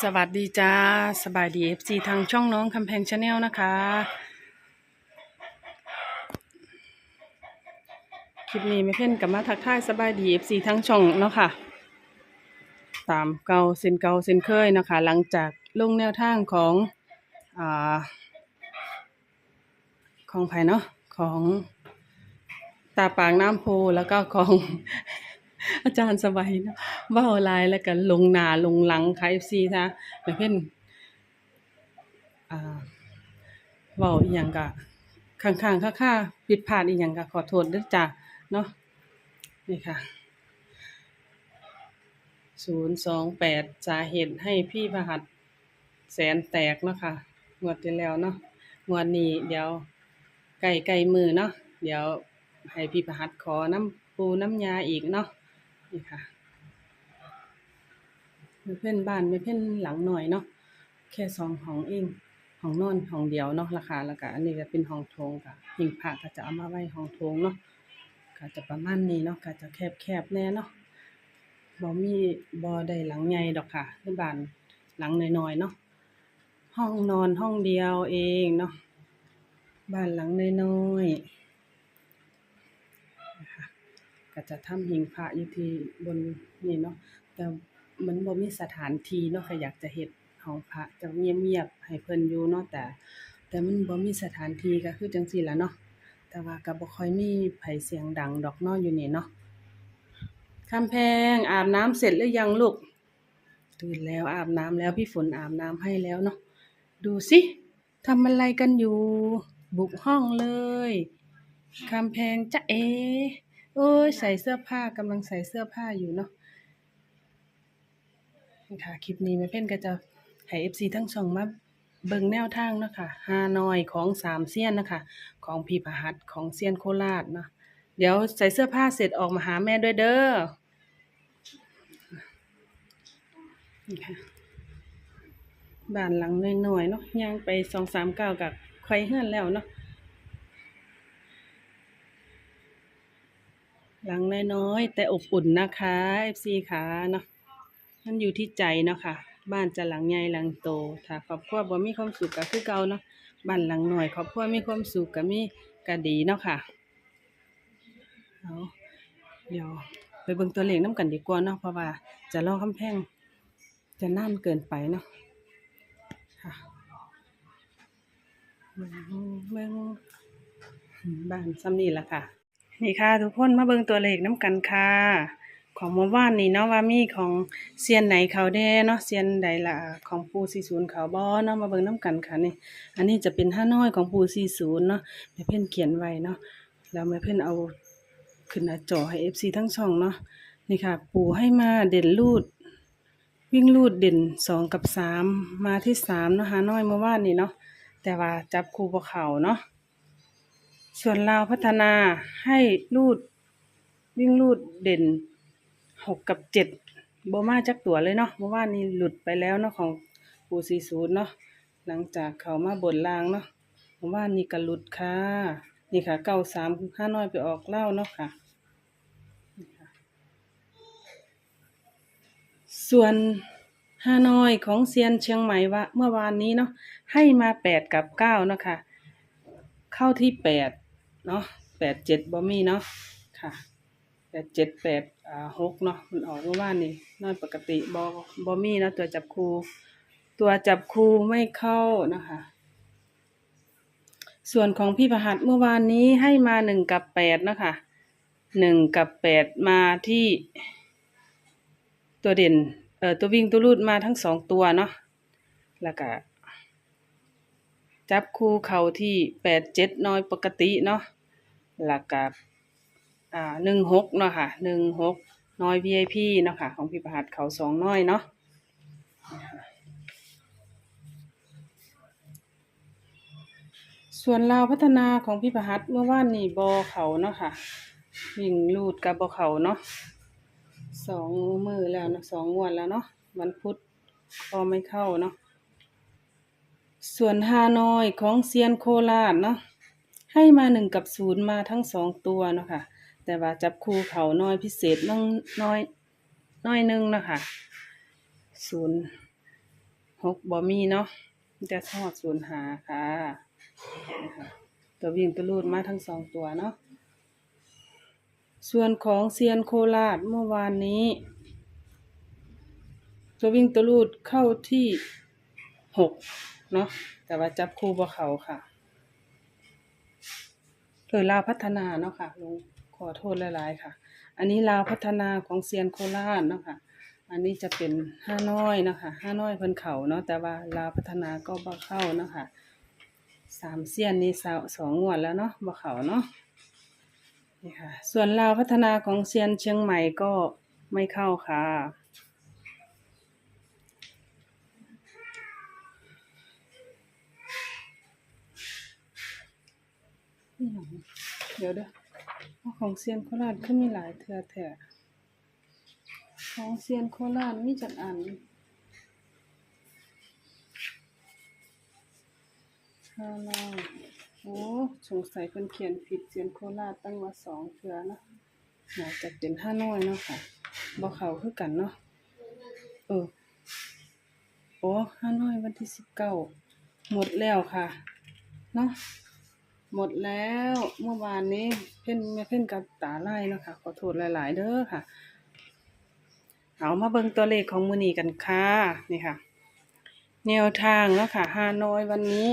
สวัสดีจ้าสบายดีเอฟซีทางช่องน้องคำแพงชาแนลนะคะ คลิปนี้ไม่เพ่นกับมาทักทายสบายดีเอฟซีทั้งช่องเนาะค่ะ ตามเกาเส้นเกาเส้นเคยนะคะ หลังจากลงแนวทางของอ่าของไผ่เนาะของตาปางน้ำโพแล้วก็ของอาจารย์สบายเนาะ เบ้าลายแล้วก็ลงหนาลงหลังค่ะ FC นะแม่เพิ่นอ่าเว้าอีหยังก็ข้างๆค่าๆผิดพลาดอีหยังก็ขอโทษด้อจ้ะเนาะนี่ค่ะ028สองแปดสาเหตุให้พี่พหัสแสนแตกเนาะค่ะงวดที่แล้วเนาะงวดนี้เดี๋ยวใกล้ๆมือเนาะเดี๋ยวให้พี่พหัสขอน้ำปูน้ำยาอีกเนาะนี่ค่ะ ไม่เพื่อนบ้านไม่เพื่อนหลังหน่อยเนาะแค่สองห้องเองห้องนอนห้องเดียวเนาะราคาแล้วก็อันนี้ก็เป็นห้องโถงค่ะหิ้งพระก็จะเอามาไว้ห้องโถงเนาะก็จะประมาณนี้เนาะก็จะแคบแคบแน่เนาะบ่มีบ่ได้หลังใหญ่ดอกค่ะคือบ้านหลังน้อยๆเนาะห้องนอนห้องเดียวเองเนาะบ้านหลังน้อยๆนะคะก็จะทำหิ้งพระอยู่ที่บนนี่เนาะแต่ มันบ่มีสถานที่เนาะก็อยากจะเฮ็ดหองพระจะเงียบๆให้เพิ่นอยู่เนาะแต่ แต่มันบ่มีสถานที่ก็คือจังซี่ล่ะเนาะแต่ว่าก็บ่ค่อยมีไผเสียงดังดอกเนาะอยู่นี่เนาะคำแพงอาบน้ำเสร็จหรือยังลูกตื่นแล้วอาบน้ำแล้วพี่ฝนอาบน้ำให้แล้วเนาะดูสิทำอะไรกันอยู่ บุกห้องเลยคำแพงจะเอโอ้ยใส่เสื้อผ้ากำลังใส่เสื้อผ้าอยู่เนาะ ค่ะ คลิปนี้แม่เพ่นก็จะให้เอฟซีทั้งสองมาเบิ่งแนวทางเนาะคะฮานอยของสามเซียนนะคะ ของพีพหัสของเซียนโคราชเนาะเดี๋ยวใส่เสื้อผ้าเสร็จออกมาหาแม่ด้วยเด้อนี่ค่ะบ้านหลังน้อยๆเนาะย่างไปสองสามเก้ากับใครเฮือนแล้วเนาะหลังน้อยๆแต่อบอุ่นนะคะ FC ค่ะเนาะ มันอยู่ที่ใจเนาะค่ะ บ้านจะหลังใหญ่หลังโต ถ้าครอบครัวบ่มีความสุขก็คือเก่าเนาะ บ้านหลังหน้อยครอบครัวมีความสุขก็มีก็ดีเนาะค่ะเอาเดี๋ยวไปเบิ่งตัวเลขน้ำกันดีกว่าเนาะ เพราะว่าจะรอคำแพงจะนานเกินไปเนาะค่ะเบิ่งเบิ่งบ้านซ้ำนี่ละค่ะ นี่ค่ะ ทุกคนมาเบิ่งตัวเลขน้ำกันค่ะ ของเมื่อวานนี้เนาะว่ามีของเซียนไหนเขาแด้เนาะเซียนใดละของปู40เขาบ่เนาะมาเบิ่งน้ำกันค่ะนี่อันนี้จะเป็นห้าน้อยของปู40เนาะแม่เพิ่นเขียนไว้เนาะแล้วแม่เพิ่นเอาขึ้นหน้าจอให้ FC ทั้งช่องเนาะนี่ค่ะ ปูให้มาเด่นลูด วิ่งลูดเด่นสองกับสามมาที่สามเนาะหาน้อยเมื่อวานนี้เนาะแต่ว่าจับคู่บ่เขาเนาะส่วนลาพัฒนาให้รูดวิ่งรูดเด่น หกกับเจ็ดโบมาจักตัวเลยเนาะเมื่อวานนี้หลุดไปแล้วเนาะของปูซีศูนเนาะหลังจากเขามาบนลางเนาะเมื่อวานนี้ก็หลุดค่ะ นี่ค่ะเก้าสามห้าน้อยไปออกเล่าเนาะค่ะ ส่วนฮานอยของเซียนเชียงใหม่ว่าเมื่อวานนี้เนาะให้มาแปดกับเก้าเนาะค่ะ เข้าที่แปดเนาะแปดเจ็ดบอมี่เนาะค่ะ แปดเจ็ดแปดอ่าหกเนาะมันออกเมื่อวานนี้น้อยปกติบอบอมี่นะตัวจับคูตัวจับคูไม่เข้านะคะ ส่วนของพี่ประหัสเมื่อวานนี้ให้มาหนึ่งกับแปดเนาะคะหนึ่งกับแปดมาที่ตัวเด่นเอ่อตัววิ่งตัวรูดมาทั้งสองตัวเนาะแล้วก็จับคู่เขาที่แปดเจ็ดน้อยปกติเนาะแล้วก็ อ่าหนึ่งหกเนาะค่ะหนึ่งหกน้อย VIP เนาะค่ะของพี่ประหัสเขาสองน้อยเนาะส่วนลาวพัฒนาของพี่ประหัสเมื่อวานนี่บอเขาเนาะค่ะวิ่งลูดกับบอเขาเนาะสองมือแล้วเนาะสองงวดแล้วเนาะวันพุธก็ไม่เข้าเนาะส่วนฮานอยของเซียนโคราชเนาะให้มาหนึ่งกับศูนย์มาทั้งสองตัวเนาะค่ะ แต่ว่าจับคู่เขาน้อยพิเศษน้องน้อยน้อยหนึงนะคะศูนย์หกบ่มีเนาะมีแต่ทอดศูนย์หาค่ะ ตัววิ่งตัวรูดมาทั้งสองตัวเนาะส่วนของเซียนโคราชเมื่อวานนี้ ตัววิ่งตัวรูดเข้าที่หกเนาะแต่ว่าจับคู่บ่เขาค่ะเออลาพัฒนาเนาะค่ะลุง ขอโทษหลาย ๆ ค่ะ อันนี้ลาวพัฒนาของเซียนโคราชเนาะค่ะ อันนี้จะเป็นห้าน้อยเนาะค่ะห้าน้อยเพิ่นเขาเนาะแต่ว่าลาวพัฒนาก็บ่เข้าเนาะค่ะสามเซียนนี่สาสองงวดแล้วเนาะบ่เขาเนาะนี่ค่ะ ส่วนลาวพัฒนาของเซียนเชียงใหม่ก็ไม่เข้าค่ะเดี๋ยวเด้อ ของเซียนโคราชคือมีหลายเทื่อแท้ของเซียนโคราชมีจักอันห้าน้อยโอ้สงสัยเพิ่นเขียนผิดเซียนโคราชตั้งว่าสองเทื่อนะน่าจะเป็นห้าน้อยเนาะค่ะบ่เขาคือกันเนาะเออโอ้ห้าน้อยวันที่สิบเก้าหมดแล้วค่ะ เนาะ หมดแล้วเมื่อวานนี้เพ่นแม่เพ่นกับตาไล่นะคะขอโทษหลาย ๆ เด้อค่ะ เอามาเบิ่งตัวเลขของมือนี้กันค่ะนี่ค่ะ แนวทางเนาะค่ะฮานอยวันนี้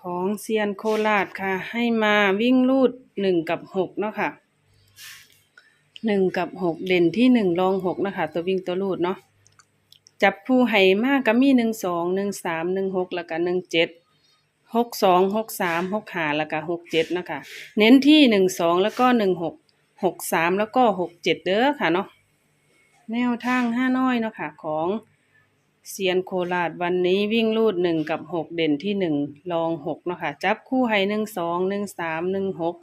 ของเซียนโคราชค่ะ ให้มาวิ่งลูดหนึ่งกับหกเนาะค่ะหนึ่งกับหกเด่นที่หนึ่งรองหกนะคะ ตัววิ่งตัวลูดเนาะจับผู้ให้มากก็มีหนึ่งสองหนึ่งสามหนึ่งหกแล้วก็หนึ่งเจ็ด หกสองหกสามหกห้าแล้วก็หกเจ็ดนะคะเน้นที่หนึ่งสองแล้วก็หนึ่งหกหกสามแล้วก็หกเจ็ดเด้อค่ะเนาะแนวทางห้าน้อยเนาะค่ะของเซียนโคราชวันนี้วิ่งลูดหนึ่งกับหกเด่นที่หนึ่งรองหกเนาะค่ะจับคู่ให้หนึ่งสองหนึ่งสามหนึ่งหก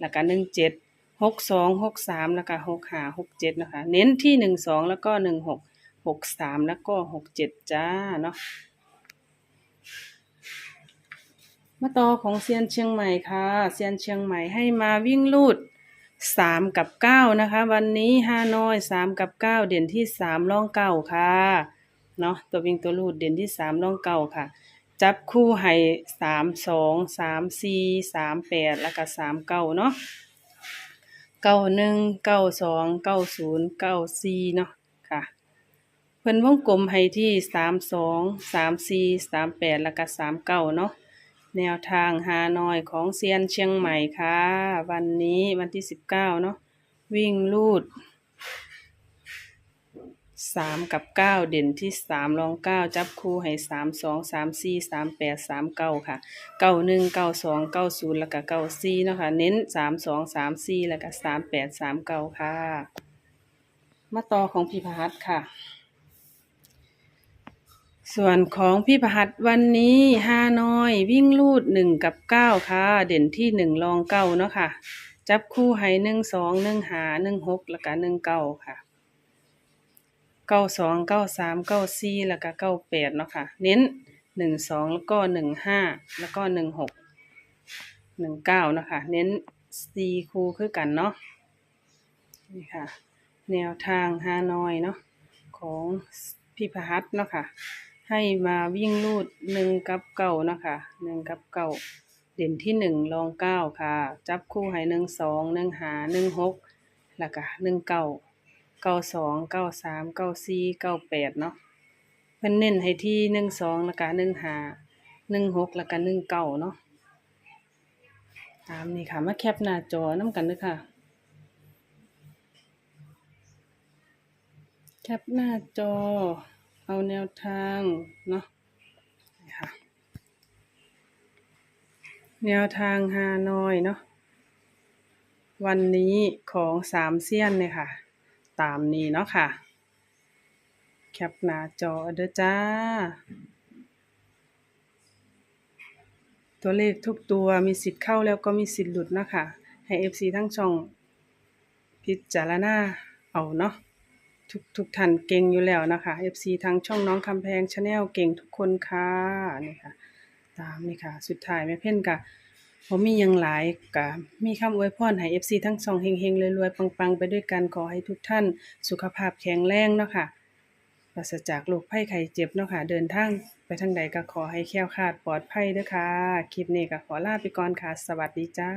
แล้วก็หนึ่งเจ็ดหกสองหกสามแล้วก็หกห้าหกเจ็ดนะคะเน้นที่หนึ่งสองแล้วก็หนึ่งหกหกสามแล้วก็หกเจ็ดจ้าเนาะ มาต่อของเซียนเชียงใหม่ค่ะเซียนเชียงใหม่ให้มาวิ่งลูดสามกับเก้านะคะ วันนี้ฮานอยสามกับเก้าเด่นที่สามล่องเก้าค่ะเนาะตัววิ่งตัวลูดเด่นที่สามล่องเก้าค่ะ จับคู่ให้สามสองสามสี่สามแปดแล้วก็สามเก้าเนาะเก้าหนึ่งเก้าสองเก้าศูนย์เก้าสี่เนาะค่ะเพิ่นวงกลมให้ที่สามสองสามสี่สามแปดแล้วก็สามเก้าเนาะ แนวทางฮาหน่อยของเซียนเชียงใหม่ค่ะ วันนี้วันที่สิบเก้าเนาะวิ่งลูดสามกับเก้าเด่นที่สามรองเก้าจับคู่ให้สามสองสามสี่สามแปดสามเก้าค่ะเก้าหนึ่งเก้าสองเก้าศูนย์แล้วก็เก้าสี่เนาะค่ะเน้นสามสองสามสี่แล้วก็สามแปดสามเก้าค่ะ มาต่อของพี่พหัสค่ะ ส่วนของพี่ประหัดวันนี้ห้าน้อย วิ่งลูดหนึ่งกับเก้าค่ะ เด่นที่หนึ่งรองเก้าเนาะค่ะ จับคู่ให้หนึ่งสองหนึ่งหาหนึ่งหกแล้วก็หนึ่งเก้าค่ะเก้าสองเก้าสามเก้าสี่แล้วก็เก้าแปดเนาะค่ะ เน้นหนึ่งสองแล้วก็หนึ่งห้าแล้วก็หนึ่งหกหนึ่งเก้าเนาะค่ะ เน้นสี่คู่คือกันเนาะนี่ค่ะ แนวทางห้าน้อยเนาะของพี่พหัสเนาะค่ะ ให้มาวิ่งลูดหนึ่งกับเก้านะคะหนึ่งกับเก้าเด่นที่หนึ่งรองเก้าค่ะ จับคู่ให้หนึ่งสองหนึ่งหาหนึ่งหกแล้วก็หนึ่งเก้าเก้าสองเก้าสามเก้าสี่เก้าแปดเนาะเพิ่นเน้นให้ที่หนึ่งสองแล้วก็หนึ่งหาหนึ่งหกแล้วก็หนึ่งเก้าเนาะตามนี่ค่ะมาแคปหน้าจอน้ำกันเลยค่ะ แคปหน้าจอ เอาแนวทางเนาะค่ะแนวทางฮานอยเนาะวันนี้ของสามเซียนเนี่ยค่ะ ตามนี้เนาะค่ะ แคปหน้าจอเด้อจ้า ตัวเลขทุกตัวมีสิทธิ์เข้าแล้วก็มีสิทธิ์หลุดนะคะให้ FC ทั้งช่องพิจารณาเอาเนาะ ทุกทุกท่านเก่งอยู่แล้วนะคะ FC ทางช่องน้องคำแพงชาแนลเก่งทุกคนค่ะนี่ค่ะ ตามนี่ค่ะ สุดท้ายแม่เพ่นกะผมมียังหลายกะมีคำอวยพรให้ FC ทั้งสองเฮงๆรวยๆปังๆ ไปด้วยกันขอให้ทุกท่านสุขภาพแข็งแรงเนาะค่ะปราศจากโรคภัยไข้เจ็บเนาะค่ะ เดินทางไปทางใดก็ขอให้แคล้วคลาดปลอดภัยด้อค่ะ คลิปนี้ก็ขอลาไปก่อนค่ะ สวัสดีจ้า